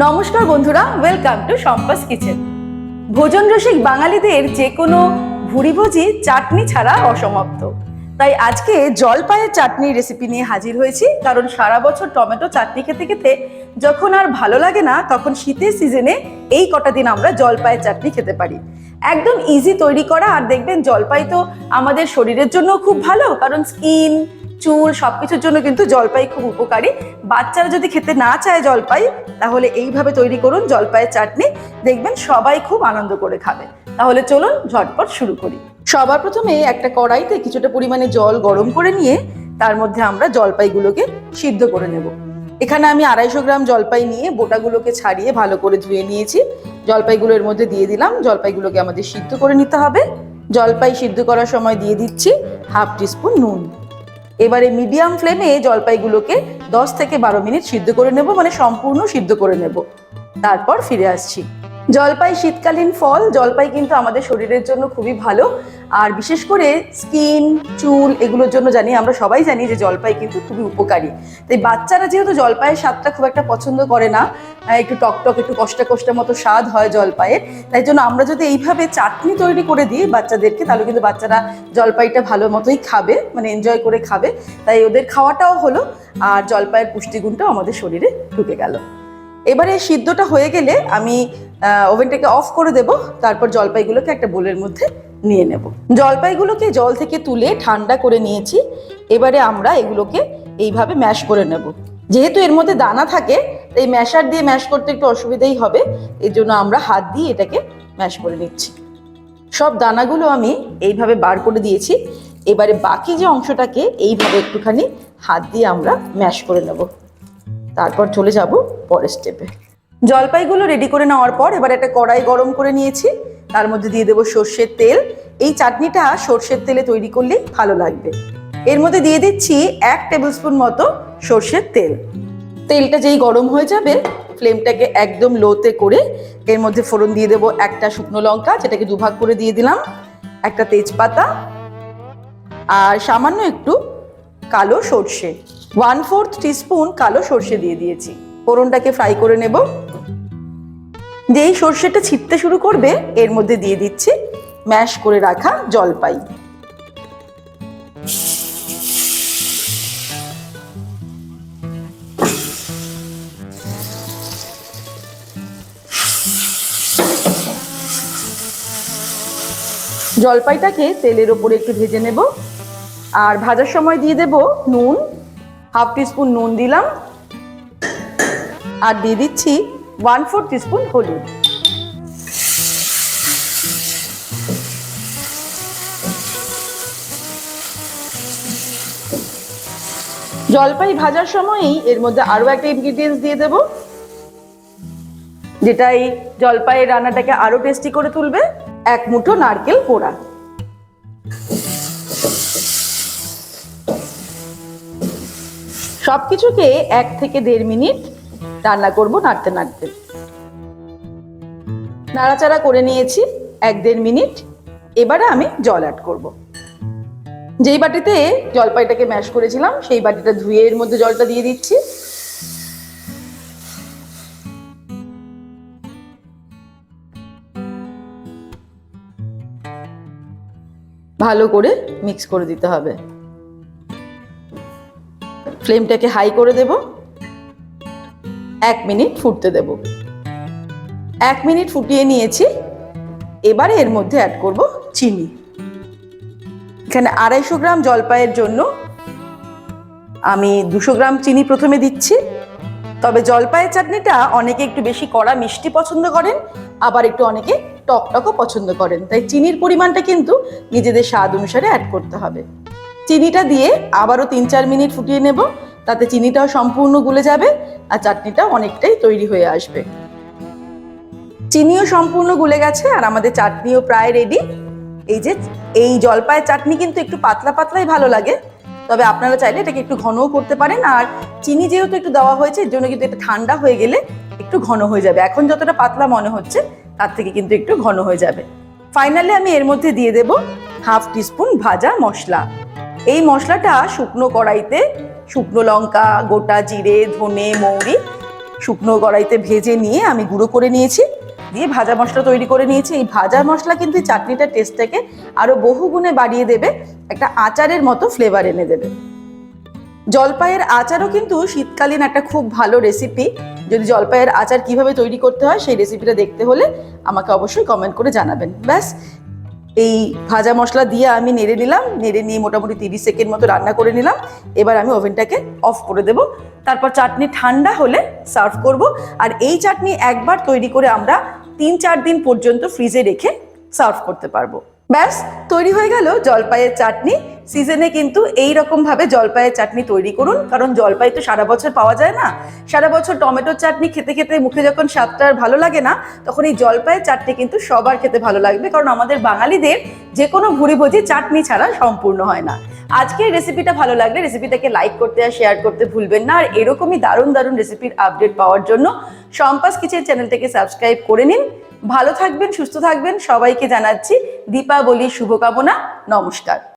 নমস্কার বন্ধুরা welcome to সম্পাস kitchen ভোজন রসিক বাঙালিদের যে কোনো ভুড়িভোজি চাটনি ছাড়া অসমাপ্ত। তাই আজকে জলপাইয়ের চাটনির রেসিপি নিয়ে হাজির হয়েছি, কারণ সারা বছর টমেটো চাটনি খেতে খেতে যখন আর ভালো লাগে না, তখন শীতের সিজনে এই কটা দিন আমরা জলপাইয়ের চাটনি খেতে পারি। একদম ইজি তৈরি করা, আর দেখবেন জলপাই তো আমাদের শরীরের জন্য খুব ভালো, কারণ স্কিন চুল, সবকিছুর জন্য কিন্তু জলপাই খুব উপকারী। বাচ্চারা যদি খেতে না চায় জলপাই, তাহলে এইভাবে তৈরি করুন জলপাইয়ের চাটনি। দেখবেন সবাই খুব আনন্দ করে খাবে। তাহলে চলুন ঝটপট শুরু করি। সবার প্রথমে একটা কড়াইতে কিছুটা পরিমাণে জল গরম করে নিয়ে, তার মধ্যে আমরা জলপাইগুলোকে সিদ্ধ করে নেব। এখানে আমি আড়াইশো গ্রাম জলপাই নিয়ে বোটাগুলোকে ছাড়িয়ে ভালো করে ধুয়ে নিয়েছি। জলপাইগুলো এর মধ্যে দিয়ে দিলাম। জলপাইগুলোকে আমাদের সিদ্ধ করে নিতে হবে। জলপাই সিদ্ধ করার সময় দিয়ে দিচ্ছি হাফ টিস্পুন নুন। এবারে মিডিয়াম ফ্লেমে জলপাইগুলোকে দশ থেকে বারো মিনিট সিদ্ধ করে নেব মানে সম্পূর্ণ সিদ্ধ করে নেব। তারপর ফিরে আসছি। জলপাই শীতকালীন ফল, জলপাই কিন্তু আমাদের শরীরের জন্য খুবই ভালো। আর বিশেষ করে স্কিন, চুল এগুলোর জন্য জানি, আমরা সবাই জানি যে জলপাই কিন্তু খুবই উপকারী। তাই বাচ্চারা যেহেতু জলপাইয়ের স্বাদটা খুব একটা পছন্দ করে না একটু টকটক একটু কষ্টা কষ্টা মতো স্বাদ হয় জলপাইয়ের, তাই জন্য আমরা যদি এইভাবে চাটনি তৈরি করে দিই বাচ্চাদেরকে, তাহলে কিন্তু বাচ্চারা জলপাইটা ভালো মতোই খাবে মানে এনজয় করে খাবে। তাই ওদের খাওয়াটাও হলো, আর জলপাইয়ের পুষ্টিগুণটাও আমাদের শরীরে ঢুকে গেল। এবারে সিদ্ধটা হয়ে গেলে আমি ওভেনটাকে অফ করে দেব, তারপর জলপাইগুলোকে একটা বোলের মধ্যে নিয়ে নেব। জলপাইগুলোকে জল থেকে তুলে ঠান্ডা করে নিয়েছি, এবারে আমরা এগুলোকে এইভাবে ম্যাশ করে নেব। যেহেতু এর মধ্যে দানা থাকে, তাই ম্যাশার দিয়ে ম্যাশ করতে একটু অসুবিধাই হবে, এর জন্য আমরা হাত দিয়ে এটাকে ম্যাশ করে নিচ্ছি। সব দানাগুলো আমি এইভাবে বার করে দিয়েছি, এবারে বাকি যে অংশটাকে এইভাবে একটুখানি হাত দিয়ে আমরা ম্যাশ করে নেব। তারপর চলে যাব পরের স্টেপে জলপাইগুলো রেডি করে নেওয়ার পর এবার একটা কড়াই গরম করে নিয়েছি। তার মধ্যে দিয়ে দেবো সর্ষের তেল। এই চাটনিটা সর্ষের তেলে তৈরি করলেই ভালো লাগবে। এর মধ্যে দিয়ে দিচ্ছি এক টেবিলস্পুন মতো সর্ষের তেল। তেলটা যেই গরম হয়ে যাবে ফ্লেমটাকে একদম লোতে করে এর মধ্যে ফোড়ন দিয়ে দেবো একটা শুকনো লঙ্কা, যেটাকে দুভাগ করে দিয়ে দিলাম, একটা তেজপাতা, আর সামান্য একটু কালো সর্ষে। ওয়ান ফোর্থ টিস্পুন কালো সর্ষে দিয়ে দিয়েছি। ফোড়নটাকে ফ্রাই করে নেব। যেই সর্ষেটা ছিটতে শুরু করবে, এর মধ্যে দিয়ে দিচ্ছি ম্যাশ করে রাখা জলপাই। জলপাইটাকে তেলের ওপরে একটু ভেজে নেব। আর ভাজার সময় দিয়ে দেব নুন। হাফ টিস্পুন নুন দিলাম। আর দিয়ে দিচ্ছি ওয়ান ফোর টিস্পুন হলুদ। জলপাই ভাজার সময়ই এর মধ্যে আরও একটা ইনগ্রিডিয়েন্টস দিয়ে দেব। যেটা এই জলপাইয়ের রান্নাটাকে আরও টেস্টি করে তুলবে। এক মুঠো নারকেল পোড়া। সবকিছুকে এক থেকে দেড় মিনিট রান্না করব, নাড়তে নাড়তে। নাড়াচাড়া করে নিয়েছি এক দেড় মিনিট। এবারে আমি জল অ্যাড করব। যেই বাটিতে জলপাইটাকে ম্যাশ করেছিলাম, সেই বাটিটা ধুয়ে এর মধ্যে জলটা দিয়ে দিচ্ছি। ভালো করে মিক্স করে দিতে হবে। ফ্লেমটাকে হাই করে দেব। এক মিনিট ফুটতে দেব। এক মিনিট ফুটিয়ে নিয়েছি। এবারে এর মধ্যে অ্যাড করব চিনি। এখানে আড়াইশো গ্রাম জলপাইয়ের জন্য আমি দুশো গ্রাম চিনি প্রথমে দিচ্ছি। তবে জলপাইয়ের চাটনিটা অনেকে একটু বেশি কড়া মিষ্টি পছন্দ করেন, আবার একটু অনেকে টক টকও পছন্দ করেন। তাই চিনির পরিমাণটা কিন্তু নিজেদের স্বাদ অনুসারে অ্যাড করতে হবে। চিনিটা দিয়ে আবারও তিন চার মিনিট ফুটিয়ে নেব। তাতে চিনিটাও সম্পূর্ণ গুলে যাবে আর চাটনিটা অনেকটাই তৈরি হয়ে আসবে। চিনিও সম্পূর্ণ গুলে গেছে আর আমাদের চাটনিও প্রায় রেডি এই যে, এই জলপাইয়ের চাটনি কিন্তু একটু পাতলা পাতলাই ভালো লাগে, তবে আপনারা চাইলে এটাকে একটু ঘনও করতে পারেন। আর চিনি যেহেতু একটু দেওয়া হয়েছে, এর জন্য কিন্তু এটা ঠান্ডা হয়ে গেলে একটু ঘন হয়ে যাবে। এখন যতটা পাতলা মনে হচ্ছে, তার থেকে কিন্তু একটু ঘন হয়ে যাবে। ফাইনালি আমি এর মধ্যে দিয়ে দেব হাফ টিস্পুন ভাজা মশলা। এই মশলাটা শুকনো কড়াইতে শুকনো লঙ্কা, গোটা জিরে, ধনে, মৌরি শুকনো কড়াইতে ভেজে নিয়ে আমি গুঁড়ো করে নিয়েছি। দিয়ে ভাজা মশলা তৈরি করে নিয়েছি। এই ভাজা মশলা কিন্তু চাটনিটার টেস্টটাকে আরও বহু গুণে বাড়িয়ে দেবে, একটা আচারের মতো ফ্লেভার এনে দেবে। জলপাইয়ের আচারও কিন্তু শীতকালীন একটা খুব ভালো রেসিপি যদি জলপাইয়ের আচার কীভাবে তৈরি করতে হয়, সেই রেসিপিটা দেখতে হলে আমাকে অবশ্যই কমেন্ট করে জানাবেন। ব্যাস এই ভাজা মশলা দিয়ে আমি নেড়ে নিলাম, নেড়ে নিয়ে মোটামুটি তিরিশ সেকেন্ড মতো রান্না করে নিলাম। এবার আমি ওভেনটাকে অফ করে দেব। তারপর চাটনি ঠান্ডা হলে সার্ভ করব। আর এই চাটনি একবার তৈরি করে আমরা তিন চার দিন পর্যন্ত ফ্রিজে রেখে সার্ভ করতে পারব। ব্যাস, তৈরি হয়ে গেল জলপাইয়ের চাটনি। সিজনে কিন্তু এই রকম ভাবে জলপাইয়ের চাটনি তৈরি করুন, কারণ জলপাই তো সারা বছর পাওয়া যায় না। সারা বছর টমেটোর চাটনি খেতে খেতে মুখে যখন স্বাদটা আর ভালো লাগে না, তখন এই জলপাইয়ের চাটনি কিন্তু সবার খেতে ভালো লাগবে, কারণ আমাদের বাঙালিদের যে কোনো ভুড়ি ভোজি চাটনি ছাড়া সম্পূর্ণ হয় না। আজকের রেসিপিটা ভালো লাগলে রেসিপিটাকে লাইক করতে আর শেয়ার করতে ভুলবেন না, আর এরকমই দারুণ দারুণ রেসিপির আপডেট পাওয়ার জন্য সম্পাস কিচেন চ্যানেলটাকে সাবস্ক্রাইব করে নিন। ভালো থাকবেন সুস্থ থাকবেন। সবাইকে জানাচ্ছি দীপাবলির শুভকামনা। নমস্কার।